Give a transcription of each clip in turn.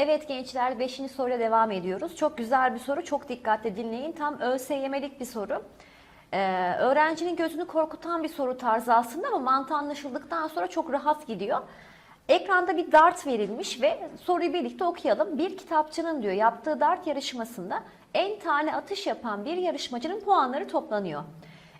Evet gençler 5. soruyla devam ediyoruz. Çok güzel bir soru. Çok dikkatli dinleyin. Tam ÖSYM'lik bir soru. Ee, öğrencinin gözünü korkutan bir soru tarzı aslında ama mantığı anlaşıldıktan sonra çok rahat gidiyor. Ekranda bir dart verilmiş ve soruyu birlikte okuyalım. Bir kitapçının diyor yaptığı dart yarışmasında en tane atış yapan bir yarışmacının puanları toplanıyor.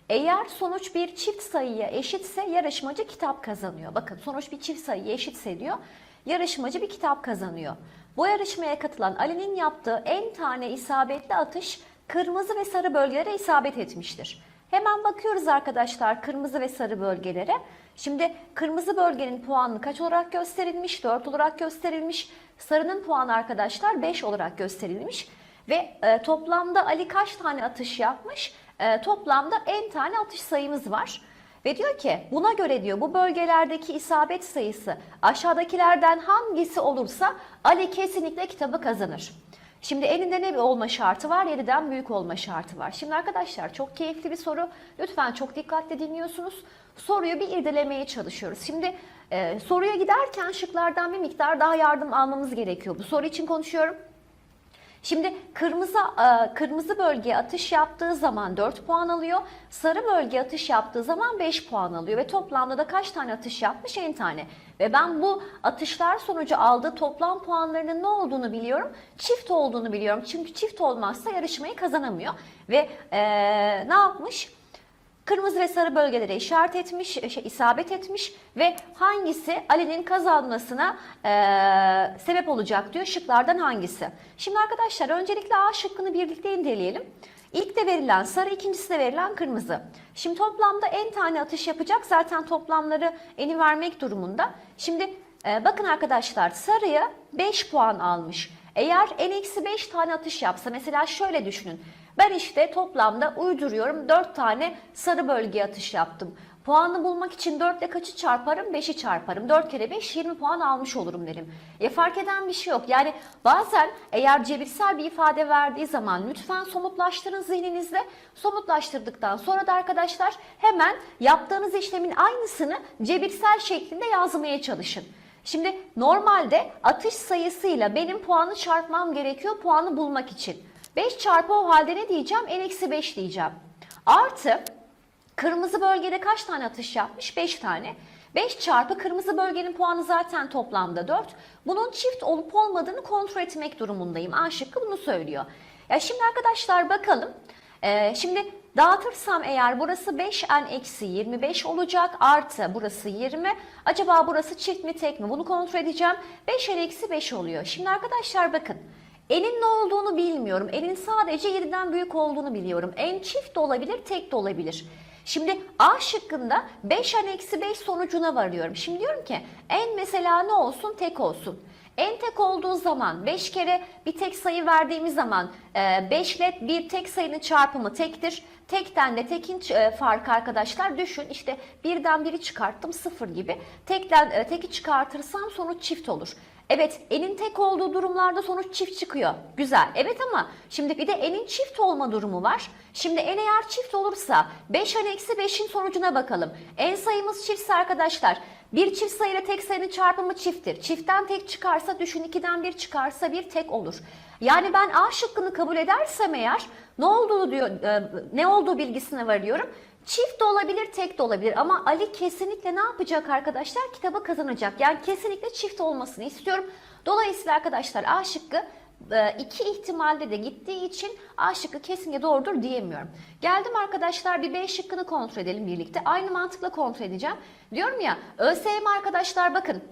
Eğer sonuç bir çift sayıya eşitse yarışmacı kitap kazanıyor. Bakın sonuç bir çift sayıya eşitse diyor yarışmacı bir kitap kazanıyor. Bu yarışmaya katılan Ali'nin yaptığı en tane isabetli atış kırmızı ve sarı bölgelere isabet etmiştir. Hemen bakıyoruz arkadaşlar kırmızı ve sarı bölgelere. Şimdi kırmızı bölgenin puanı kaç olarak gösterilmiş? 4 olarak gösterilmiş. Sarının puanı arkadaşlar 5 olarak gösterilmiş. Ve e, toplamda Ali kaç tane atış yapmış? E, toplamda en tane atış sayımız var. Ve diyor ki buna göre diyor bu bölgelerdeki isabet sayısı aşağıdakilerden hangisi olursa Ali kesinlikle kitabı kazanır. Şimdi elinde ne bir olma şartı var? 7'den büyük olma şartı var. Şimdi arkadaşlar çok keyifli bir soru. Lütfen çok dikkatli dinliyorsunuz. Soruyu bir irdelemeye çalışıyoruz. Şimdi e, soruya giderken şıklardan bir miktar daha yardım almamız gerekiyor. Bu soru için konuşuyorum. Şimdi kırmızı e, kırmızı bölgeye atış yaptığı zaman 4 puan alıyor. Sarı bölgeye atış yaptığı zaman 5 puan alıyor ve toplamda da kaç tane atış yapmış? En tane. Ve ben bu atışlar sonucu aldığı toplam puanlarının ne olduğunu biliyorum. Çift olduğunu biliyorum. Çünkü çift olmazsa yarışmayı kazanamıyor. Ve e, ne yapmış? Kırmızı ve sarı bölgelere işaret etmiş, şey, isabet etmiş ve hangisi Ali'nin kazanmasına e, sebep olacak diyor. Şıklardan hangisi? Şimdi arkadaşlar öncelikle A şıkkını birlikte inceleyelim. İlk de verilen sarı, ikincisi de verilen kırmızı. Şimdi toplamda en tane atış yapacak. Zaten toplamları eni vermek durumunda. Şimdi e, bakın arkadaşlar sarıya 5 puan almış. Eğer en eksi 5 tane atış yapsa mesela şöyle düşünün. Ben işte toplamda uyduruyorum 4 tane sarı bölgeye atış yaptım. Puanı bulmak için 4 ile kaçı çarparım? 5'i çarparım. 4 kere 5 20 puan almış olurum derim. E fark eden bir şey yok. Yani bazen eğer cebirsel bir ifade verdiği zaman lütfen somutlaştırın zihninizde. Somutlaştırdıktan sonra da arkadaşlar hemen yaptığınız işlemin aynısını cebirsel şeklinde yazmaya çalışın. Şimdi normalde atış sayısıyla benim puanı çarpmam gerekiyor puanı bulmak için. 5 çarpı o halde ne diyeceğim? En eksi 5 diyeceğim. Artı kırmızı bölgede kaç tane atış yapmış? 5 tane. 5 çarpı kırmızı bölgenin puanı zaten toplamda 4. Bunun çift olup olmadığını kontrol etmek durumundayım. A şıkkı bunu söylüyor. Ya şimdi arkadaşlar bakalım. Ee, şimdi dağıtırsam eğer burası 5n eksi 25 olacak artı burası 20. Acaba burası çift mi tek mi? Bunu kontrol edeceğim. 5n eksi 5 oluyor. Şimdi arkadaşlar bakın. Enin ne olduğunu bilmiyorum. Enin sadece 7'den büyük olduğunu biliyorum. En çift de olabilir, tek de olabilir. Şimdi A şıkkında 5 n eksi 5 sonucuna varıyorum. Şimdi diyorum ki en mesela ne olsun? Tek olsun. En tek olduğu zaman 5 kere bir tek sayı verdiğimiz zaman 5 ile bir tek sayının çarpımı tektir. Tekten de tekin e, farkı arkadaşlar düşün işte birden biri çıkarttım sıfır gibi. Tekten e, teki çıkartırsam sonuç çift olur. Evet enin tek olduğu durumlarda sonuç çift çıkıyor. Güzel. Evet ama şimdi bir de enin çift olma durumu var. Şimdi en eğer çift olursa 5 n eksi 5'in sonucuna bakalım. En sayımız çiftse arkadaşlar bir çift sayıyla tek sayının çarpımı çifttir. Çiftten tek çıkarsa düşün 2'den bir çıkarsa bir tek olur. Yani ben A şıkkını kabul edersem eğer ne olduğunu diyor e, ne olduğu bilgisine varıyorum. Çift de olabilir, tek de olabilir ama Ali kesinlikle ne yapacak arkadaşlar? Kitabı kazanacak. Yani kesinlikle çift olmasını istiyorum. Dolayısıyla arkadaşlar A şıkkı e, iki ihtimalde de gittiği için A şıkkı kesinlikle doğrudur diyemiyorum. Geldim arkadaşlar bir B şıkkını kontrol edelim birlikte. Aynı mantıkla kontrol edeceğim. Diyorum ya ÖSYM arkadaşlar bakın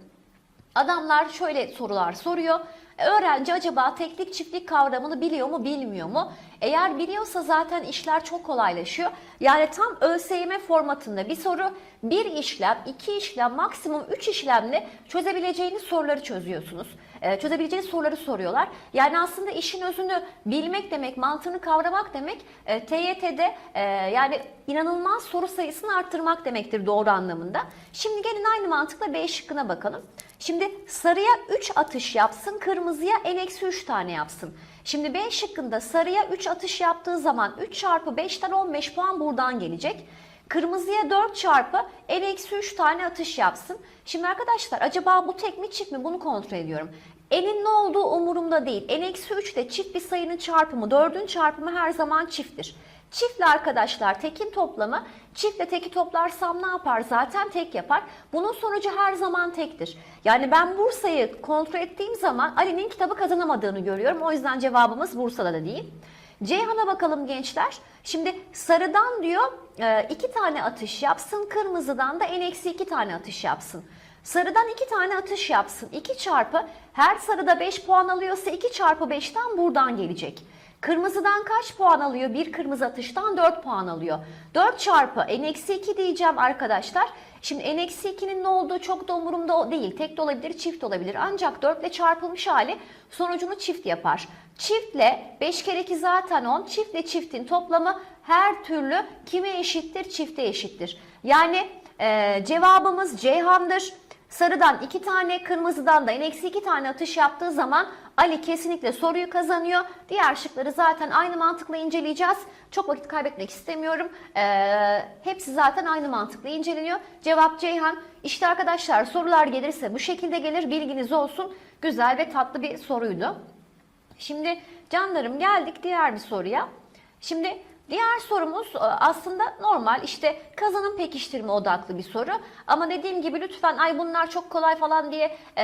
adamlar şöyle sorular soruyor. Öğrenci acaba teklik çiftlik kavramını biliyor mu bilmiyor mu? Eğer biliyorsa zaten işler çok kolaylaşıyor. Yani tam ÖSYM formatında bir soru bir işlem, iki işlem, maksimum üç işlemle çözebileceğiniz soruları çözüyorsunuz. Ee, çözebileceğiniz soruları soruyorlar. Yani aslında işin özünü bilmek demek, mantığını kavramak demek e, TYT'de e, yani inanılmaz soru sayısını arttırmak demektir doğru anlamında. Şimdi gelin aynı mantıkla B şıkkına bakalım. Şimdi sarıya 3 atış yapsın, kırmızıya en eksi 3 tane yapsın. Şimdi B şıkkında sarıya 3 atış yaptığı zaman 3 çarpı 5'ten 15 puan buradan gelecek. Kırmızıya 4 çarpı n-3 tane atış yapsın. Şimdi arkadaşlar acaba bu tek mi çift mi bunu kontrol ediyorum. N'in ne olduğu umurumda değil. n-3 de çift bir sayının çarpımı, 4'ün çarpımı her zaman çifttir. Çiftle arkadaşlar tekin toplamı, çiftle teki toplarsam ne yapar? Zaten tek yapar. Bunun sonucu her zaman tektir. Yani ben Bursa'yı kontrol ettiğim zaman Ali'nin kitabı kazanamadığını görüyorum. O yüzden cevabımız Bursa'da da değil. Ceyhan'a bakalım gençler. Şimdi sarıdan diyor e, iki tane atış yapsın, kırmızıdan da en eksi iki tane atış yapsın. Sarıdan iki tane atış yapsın. 2 çarpı her sarıda 5 puan alıyorsa 2 çarpı 5'ten buradan gelecek. Kırmızıdan kaç puan alıyor? Bir kırmızı atıştan 4 puan alıyor. 4 çarpı n-2 diyeceğim arkadaşlar. Şimdi n-2'nin ne olduğu çok da umurumda değil. Tek de olabilir, çift de olabilir. Ancak 4 ile çarpılmış hali sonucunu çift yapar. Çiftle 5 kere 2 zaten 10. Çiftle çiftin toplamı her türlü kime eşittir? Çifte eşittir. Yani e, cevabımız Ceyhan'dır. Sarıdan 2 tane, kırmızıdan da n-2 tane atış yaptığı zaman Ali kesinlikle soruyu kazanıyor. Diğer şıkları zaten aynı mantıkla inceleyeceğiz. Çok vakit kaybetmek istemiyorum. Ee, hepsi zaten aynı mantıkla inceleniyor. Cevap Ceyhan. İşte arkadaşlar sorular gelirse bu şekilde gelir. Bilginiz olsun. Güzel ve tatlı bir soruydu. Şimdi canlarım geldik diğer bir soruya. Şimdi diğer sorumuz e, aslında normal işte kazanım pekiştirme odaklı bir soru. Ama dediğim gibi lütfen ay bunlar çok kolay falan diye e,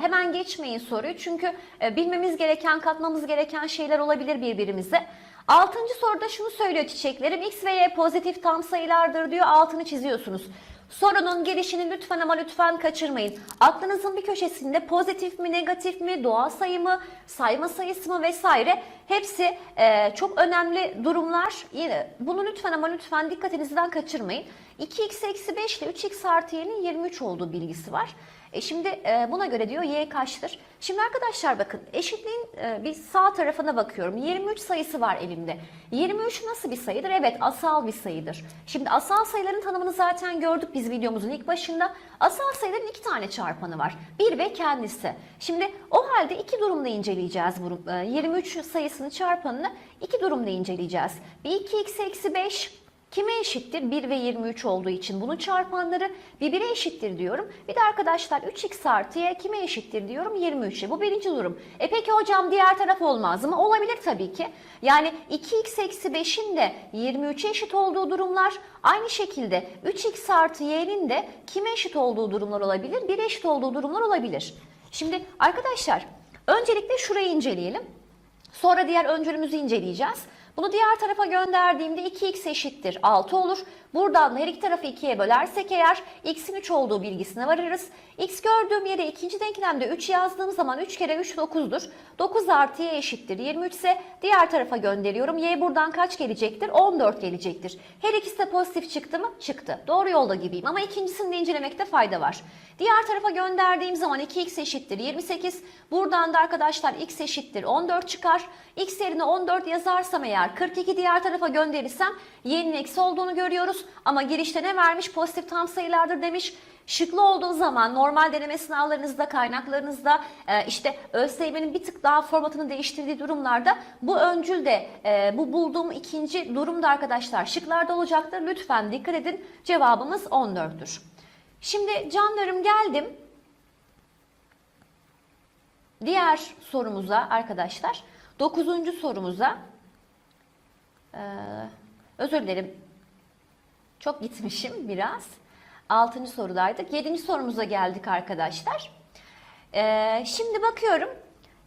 hemen geçmeyin soruyu. Çünkü e, bilmemiz gereken, katmamız gereken şeyler olabilir birbirimize. Altıncı soruda şunu söylüyor çiçeklerim. X ve Y pozitif tam sayılardır diyor. Altını çiziyorsunuz. Sorunun gelişini lütfen ama lütfen kaçırmayın. Aklınızın bir köşesinde pozitif mi, negatif mi, doğal sayı mı, sayma sayısı mı vesaire hepsi e, çok önemli durumlar. Yine bunu lütfen ama lütfen dikkatinizden kaçırmayın. 2x eksi 5 ile 3x artı y'nin 23 olduğu bilgisi var. E şimdi e, buna göre diyor y kaçtır? Şimdi arkadaşlar bakın eşitliğin e, bir sağ tarafına bakıyorum. 23 sayısı var elimde. 23 nasıl bir sayıdır? Evet asal bir sayıdır. Şimdi asal sayıların tanımını zaten gördük biz videomuzun ilk başında. Asal sayıların iki tane çarpanı var. Bir ve kendisi. Şimdi o halde iki durumda inceleyeceğiz bu e, 23 sayısını çarpanını iki durumda inceleyeceğiz. Bir 2x eksi 5 Kime eşittir? 1 ve 23 olduğu için bunun çarpanları birbirine eşittir diyorum. Bir de arkadaşlar 3x artı kime eşittir diyorum? 23'e. Bu birinci durum. E peki hocam diğer taraf olmaz mı? Olabilir tabii ki. Yani 2x eksi 5'in de 23'e eşit olduğu durumlar aynı şekilde 3x artı y'nin de kime eşit olduğu durumlar olabilir? 1'e eşit olduğu durumlar olabilir. Şimdi arkadaşlar öncelikle şurayı inceleyelim. Sonra diğer öncülümüzü inceleyeceğiz. Bunu diğer tarafa gönderdiğimde 2x eşittir 6 olur. Buradan da her iki tarafı 2'ye bölersek eğer x'in 3 olduğu bilgisine varırız. x gördüğüm yere ikinci denklemde 3 yazdığım zaman 3 kere 3 9'dur. 9 artı y eşittir 23 ise diğer tarafa gönderiyorum. y buradan kaç gelecektir? 14 gelecektir. Her ikisi de pozitif çıktı mı? Çıktı. Doğru yolda gibiyim ama ikincisini de incelemekte fayda var. Diğer tarafa gönderdiğim zaman 2x eşittir 28. Buradan da arkadaşlar x eşittir 14 çıkar. x yerine 14 yazarsam eğer 42 diğer tarafa gönderirsem y'nin eksi olduğunu görüyoruz. Ama girişte ne vermiş? Pozitif tam sayılardır demiş. Şıklı olduğu zaman normal deneme sınavlarınızda, kaynaklarınızda e, işte ÖSYM'nin bir tık daha formatını değiştirdiği durumlarda bu öncül de e, bu bulduğum ikinci durumda arkadaşlar şıklarda olacaktır. Lütfen dikkat edin. Cevabımız 14'tür. Şimdi canlarım geldim. Diğer sorumuza arkadaşlar. Dokuzuncu sorumuza. Ee, özür dilerim. Çok gitmişim biraz. Altıncı sorudaydık. Yedinci sorumuza geldik arkadaşlar. Ee, şimdi bakıyorum.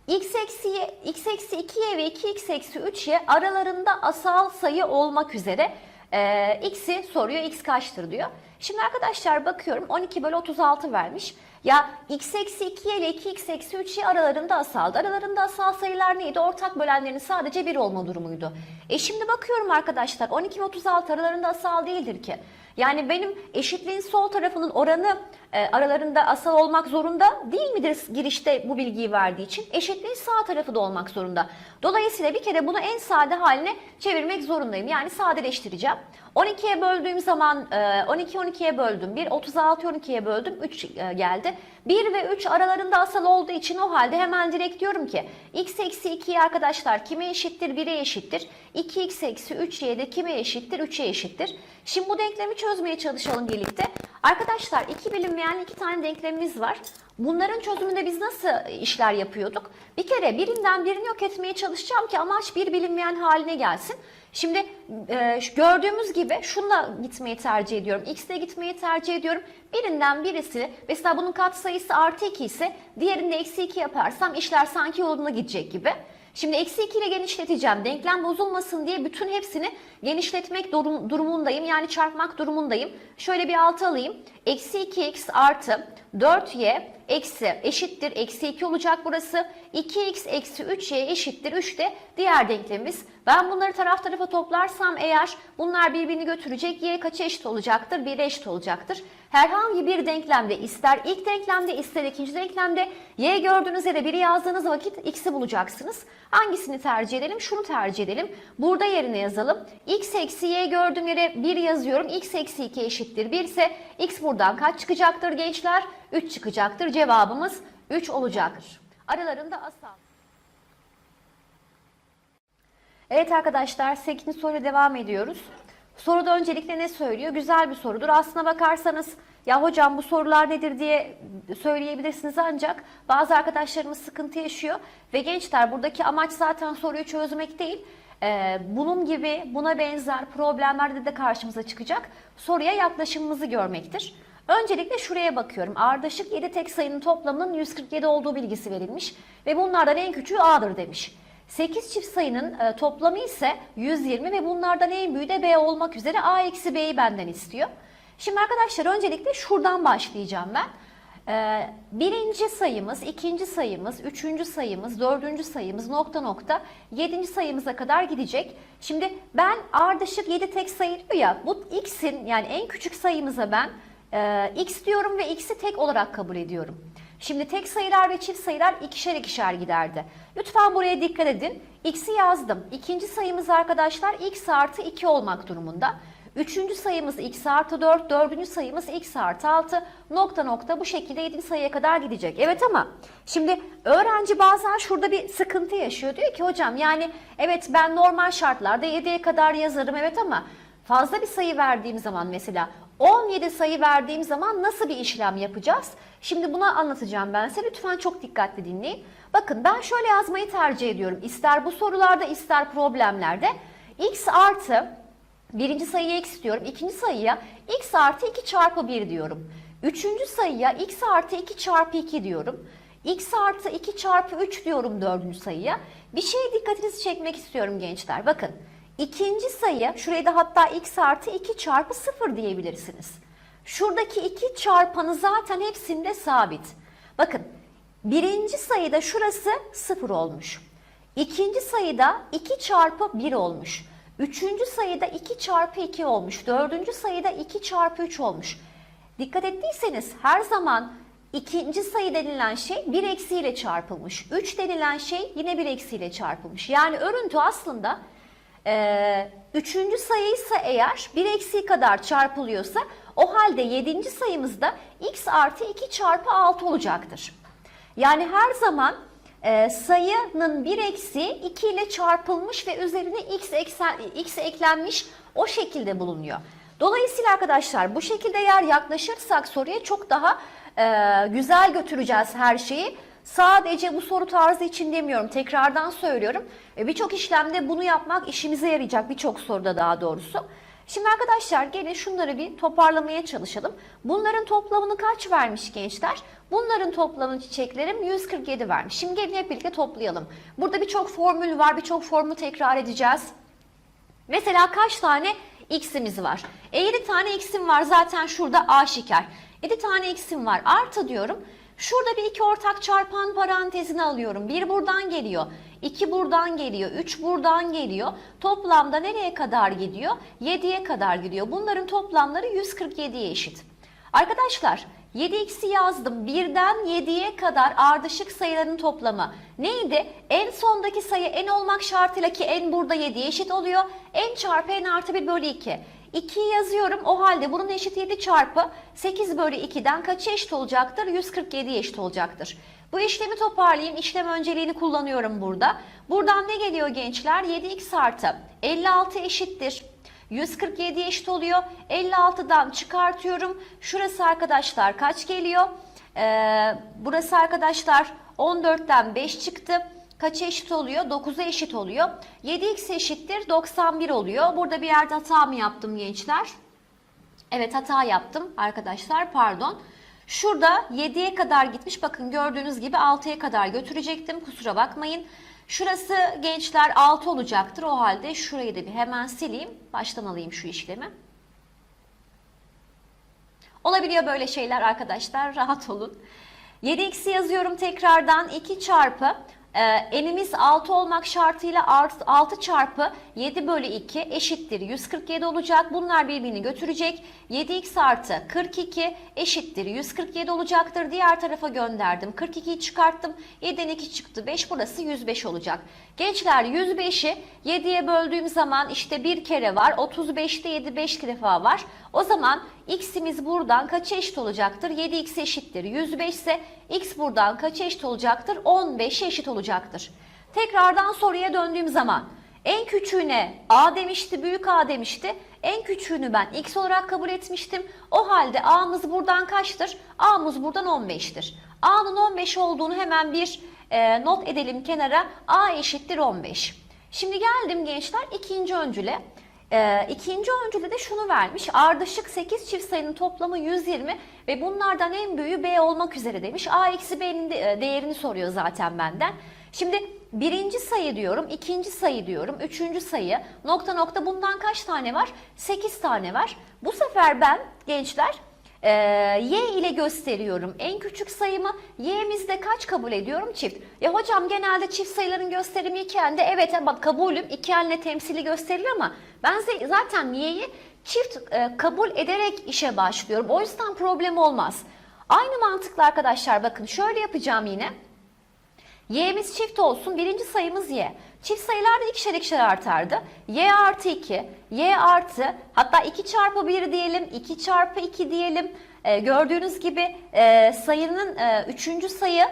x eksi, y, x eksi 2y ve 2x eksi 3y aralarında asal sayı olmak üzere e, x'i soruyor. x kaçtır diyor. Şimdi arkadaşlar bakıyorum 12 bölü 36 vermiş. Ya x eksi 2y ile 2x eksi 3y aralarında asaldı. Aralarında asal sayılar neydi? Ortak bölenlerin sadece 1 olma durumuydu. E şimdi bakıyorum arkadaşlar 12 ve 36 aralarında asal değildir ki. Yani benim eşitliğin sol tarafının oranı e, aralarında asal olmak zorunda değil midir girişte bu bilgiyi verdiği için? Eşitliğin sağ tarafı da olmak zorunda. Dolayısıyla bir kere bunu en sade haline çevirmek zorundayım. Yani sadeleştireceğim. 12'ye böldüğüm zaman e, 12 12'ye böldüm. 1 36 12'ye böldüm. 3 e, geldi. 1 ve 3 aralarında asal olduğu için o halde hemen direkt diyorum ki x eksi 2'yi arkadaşlar kime eşittir? 1'e eşittir. 2x eksi 3y de kime eşittir? 3'e eşittir. Şimdi bu denklemi çözmeye çalışalım birlikte. Arkadaşlar iki bilinmeyen iki tane denklemimiz var. Bunların çözümünde biz nasıl işler yapıyorduk? Bir kere birinden birini yok etmeye çalışacağım ki amaç bir bilinmeyen haline gelsin. Şimdi e, gördüğümüz gibi şunla gitmeyi tercih ediyorum. X'le gitmeyi tercih ediyorum. Birinden birisi mesela bunun katsayısı artı 2 ise diğerinde eksi 2 yaparsam işler sanki yoluna gidecek gibi. Şimdi eksi 2 ile genişleteceğim. Denklem bozulmasın diye bütün hepsini genişletmek durum, durumundayım. Yani çarpmak durumundayım. Şöyle bir 6 alayım. Eksi 2x artı 4y eksi eşittir. Eksi 2 olacak burası. 2x eksi 3y eşittir. 3 de diğer denklemimiz. Ben bunları taraf tarafa toplarsam eğer bunlar birbirini götürecek. Y kaça eşit olacaktır? 1'e eşit olacaktır. Herhangi bir denklemde ister ilk denklemde ister ikinci denklemde y gördüğünüz yere 1'i yazdığınız vakit x'i bulacaksınız. Hangisini tercih edelim? Şunu tercih edelim. Burada yerine yazalım. x eksi y gördüğüm yere 1 yazıyorum. x eksi 2 eşittir 1 ise x buradan kaç çıkacaktır gençler? 3 çıkacaktır. Cevabımız 3 olacaktır. Aralarında asal. Evet arkadaşlar 8. soruyla devam ediyoruz. Soruda öncelikle ne söylüyor? Güzel bir sorudur. Aslına bakarsanız ya hocam bu sorular nedir diye söyleyebilirsiniz ancak bazı arkadaşlarımız sıkıntı yaşıyor ve gençler buradaki amaç zaten soruyu çözmek değil. Ee, bunun gibi buna benzer problemlerde de karşımıza çıkacak soruya yaklaşımımızı görmektir. Öncelikle şuraya bakıyorum. Ardışık 7 tek sayının toplamının 147 olduğu bilgisi verilmiş ve bunlardan en küçüğü A'dır demiş. 8 çift sayının e, toplamı ise 120 ve bunlardan en büyüğü de B olmak üzere A eksi B'yi benden istiyor. Şimdi arkadaşlar öncelikle şuradan başlayacağım ben. Ee, birinci sayımız, ikinci sayımız, üçüncü sayımız, dördüncü sayımız nokta nokta yedinci sayımıza kadar gidecek. Şimdi ben ardışık 7 tek sayılıyor ya bu x'in yani en küçük sayımıza ben e, x diyorum ve x'i tek olarak kabul ediyorum. Şimdi tek sayılar ve çift sayılar ikişer ikişer giderdi. Lütfen buraya dikkat edin. X'i yazdım. İkinci sayımız arkadaşlar x artı 2 olmak durumunda. Üçüncü sayımız x artı 4, dördüncü sayımız x artı 6 nokta nokta bu şekilde 7. sayıya kadar gidecek. Evet ama şimdi öğrenci bazen şurada bir sıkıntı yaşıyor. Diyor ki hocam yani evet ben normal şartlarda 7'ye kadar yazarım evet ama fazla bir sayı verdiğim zaman mesela 17 sayı verdiğim zaman nasıl bir işlem yapacağız? Şimdi bunu anlatacağım ben size. Lütfen çok dikkatli dinleyin. Bakın ben şöyle yazmayı tercih ediyorum. İster bu sorularda ister problemlerde x artı birinci sayıya x diyorum. ikinci sayıya x artı 2 çarpı 1 diyorum. Üçüncü sayıya x artı 2 çarpı 2 diyorum. x artı 2 çarpı 3 diyorum dördüncü sayıya. Bir şeye dikkatinizi çekmek istiyorum gençler. Bakın ikinci sayıya şuraya da hatta x artı 2 çarpı 0 diyebilirsiniz. Şuradaki iki çarpanı zaten hepsinde sabit. Bakın birinci sayıda şurası 0 olmuş. İkinci sayıda 2 çarpı 1 olmuş. Üçüncü sayıda 2 çarpı 2 olmuş. Dördüncü sayıda 2 çarpı 3 olmuş. Dikkat ettiyseniz her zaman ikinci sayı denilen şey bir eksiyle çarpılmış. 3 denilen şey yine bir eksiyle çarpılmış. Yani örüntü aslında e, üçüncü sayı ise eğer bir eksiği kadar çarpılıyorsa o halde yedinci sayımızda x artı 2 çarpı 6 olacaktır. Yani her zaman e, sayının bir eksiği 2 ile çarpılmış ve üzerine x, eksen, x eklenmiş o şekilde bulunuyor. Dolayısıyla arkadaşlar bu şekilde eğer yaklaşırsak soruya çok daha e, güzel götüreceğiz her şeyi. Sadece bu soru tarzı için demiyorum. Tekrardan söylüyorum. E, birçok işlemde bunu yapmak işimize yarayacak. Birçok soruda daha doğrusu. Şimdi arkadaşlar gelin şunları bir toparlamaya çalışalım. Bunların toplamını kaç vermiş gençler? Bunların toplamını çiçeklerim 147 vermiş. Şimdi gelin hep birlikte toplayalım. Burada birçok formül var. Birçok formülü tekrar edeceğiz. Mesela kaç tane x'imiz var? E 7 tane x'im var zaten şurada aşikar. 7 tane x'im var artı diyorum. Şurada bir iki ortak çarpan parantezini alıyorum. Bir buradan geliyor. 2 buradan geliyor, 3 buradan geliyor. Toplamda nereye kadar gidiyor? 7'ye kadar gidiyor. Bunların toplamları 147'ye eşit. Arkadaşlar 7x'i yazdım. 1'den 7'ye kadar ardışık sayıların toplamı. Neydi? En sondaki sayı n olmak şartıyla ki n burada 7'ye eşit oluyor. n çarpı n artı 1 bölü 2. 2'yi yazıyorum. O halde bunun eşit 7 çarpı 8 bölü 2'den kaça eşit olacaktır? 147'ye eşit olacaktır. Bu işlemi toparlayayım. İşlem önceliğini kullanıyorum burada. Buradan ne geliyor gençler? 7x artı 56 eşittir. 147 eşit oluyor. 56'dan çıkartıyorum. Şurası arkadaşlar kaç geliyor? Ee, burası arkadaşlar 14'ten 5 çıktı. Kaça eşit oluyor? 9'a eşit oluyor. 7x eşittir 91 oluyor. Burada bir yerde hata mı yaptım gençler? Evet hata yaptım arkadaşlar pardon. Şurada 7'ye kadar gitmiş. Bakın gördüğünüz gibi 6'ya kadar götürecektim. Kusura bakmayın. Şurası gençler 6 olacaktır. O halde şurayı da bir hemen sileyim. Başlamalıyım şu işlemi. Olabiliyor böyle şeyler arkadaşlar. Rahat olun. 7x'i yazıyorum tekrardan. 2 çarpı e, enimiz 6 olmak şartıyla art- 6 çarpı 7 bölü 2 eşittir 147 olacak. Bunlar birbirini götürecek. 7x artı 42 eşittir 147 olacaktır. Diğer tarafa gönderdim. 42'yi çıkarttım. 7'den 2 çıktı 5. Burası 105 olacak. Gençler 105'i 7'ye böldüğüm zaman işte bir kere var. 35'te 7 5 defa var. O zaman x'imiz buradan kaça eşit olacaktır? 7x eşittir. 105 ise x buradan kaça eşit olacaktır? 15'e eşit olacaktır. Tekrardan soruya döndüğüm zaman en küçüğüne a demişti, büyük a demişti. En küçüğünü ben x olarak kabul etmiştim. O halde a'mız buradan kaçtır? a'mız buradan 15'tir. a'nın 15 olduğunu hemen bir e, not edelim kenara. a eşittir 15. Şimdi geldim gençler ikinci öncüle. Ee, ikinci öncülde de şunu vermiş. Ardışık 8 çift sayının toplamı 120 ve bunlardan en büyüğü B olmak üzere demiş. A eksi B'nin de- e, değerini soruyor zaten benden. Şimdi birinci sayı diyorum, ikinci sayı diyorum, üçüncü sayı, nokta nokta bundan kaç tane var? 8 tane var. Bu sefer ben gençler ee, y ile gösteriyorum en küçük sayımı. Y'mizde kaç kabul ediyorum? Çift. Ya hocam genelde çift sayıların gösterimi iken de evet ama kabulüm ikenle temsili gösterilir ama ben zaten y'yi çift e, kabul ederek işe başlıyorum. O yüzden problem olmaz. Aynı mantıkla arkadaşlar bakın şöyle yapacağım yine. Y'miz çift olsun. Birinci sayımız Y. Çift sayılar da ikişer ikişer artardı. Y artı 2, Y artı hatta 2 çarpı 1 diyelim, 2 çarpı 2 diyelim. Ee, gördüğünüz gibi e, sayının e, üçüncü sayı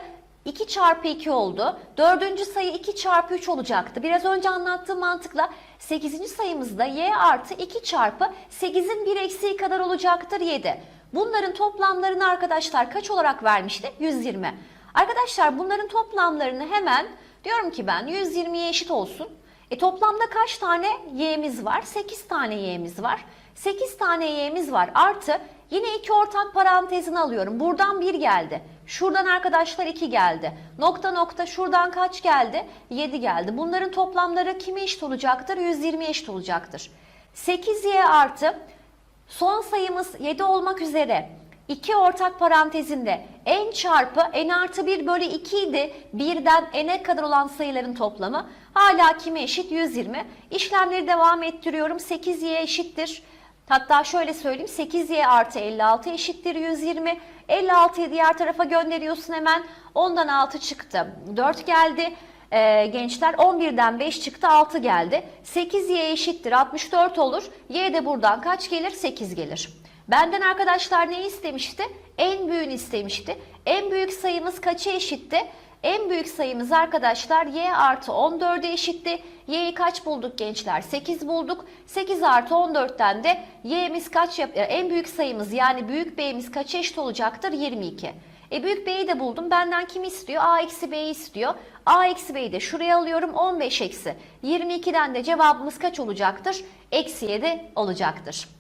2 çarpı 2 oldu. Dördüncü sayı 2 çarpı 3 olacaktı. Biraz önce anlattığım mantıkla 8. sayımızda y artı 2 çarpı 8'in 1 eksiği kadar olacaktır 7. Bunların toplamlarını arkadaşlar kaç olarak vermişti? 120. Arkadaşlar bunların toplamlarını hemen diyorum ki ben 120'ye eşit olsun. E toplamda kaç tane y'miz var? 8 tane y'miz var. 8 tane y'miz var. Artı yine iki ortak parantezini alıyorum. Buradan 1 geldi. Şuradan arkadaşlar 2 geldi. Nokta nokta şuradan kaç geldi? 7 geldi. Bunların toplamları kime eşit olacaktır? 120'ye eşit olacaktır. 8y artı son sayımız 7 olmak üzere İki ortak parantezinde n çarpı n artı 1 bölü 2 idi. Birden n'e kadar olan sayıların toplamı. Hala kime eşit? 120. İşlemleri devam ettiriyorum. 8y eşittir. Hatta şöyle söyleyeyim 8y artı 56 eşittir 120. 56'yı diğer tarafa gönderiyorsun hemen. 10'dan 6 çıktı. 4 geldi. Ee, gençler 11'den 5 çıktı 6 geldi. 8y eşittir 64 olur. Y de buradan kaç gelir? 8 gelir. Benden arkadaşlar ne istemişti? En büyüğünü istemişti. En büyük sayımız kaça eşitti? En büyük sayımız arkadaşlar y artı 14'e eşitti. Y'yi kaç bulduk gençler? 8 bulduk. 8 artı 14'ten de y'miz kaç yap en büyük sayımız yani büyük b'miz kaça eşit olacaktır? 22. E büyük b'yi de buldum. Benden kim istiyor? a eksi b'yi istiyor. a eksi b'yi de şuraya alıyorum. 15 eksi. 22'den de cevabımız kaç olacaktır? Eksi 7 olacaktır.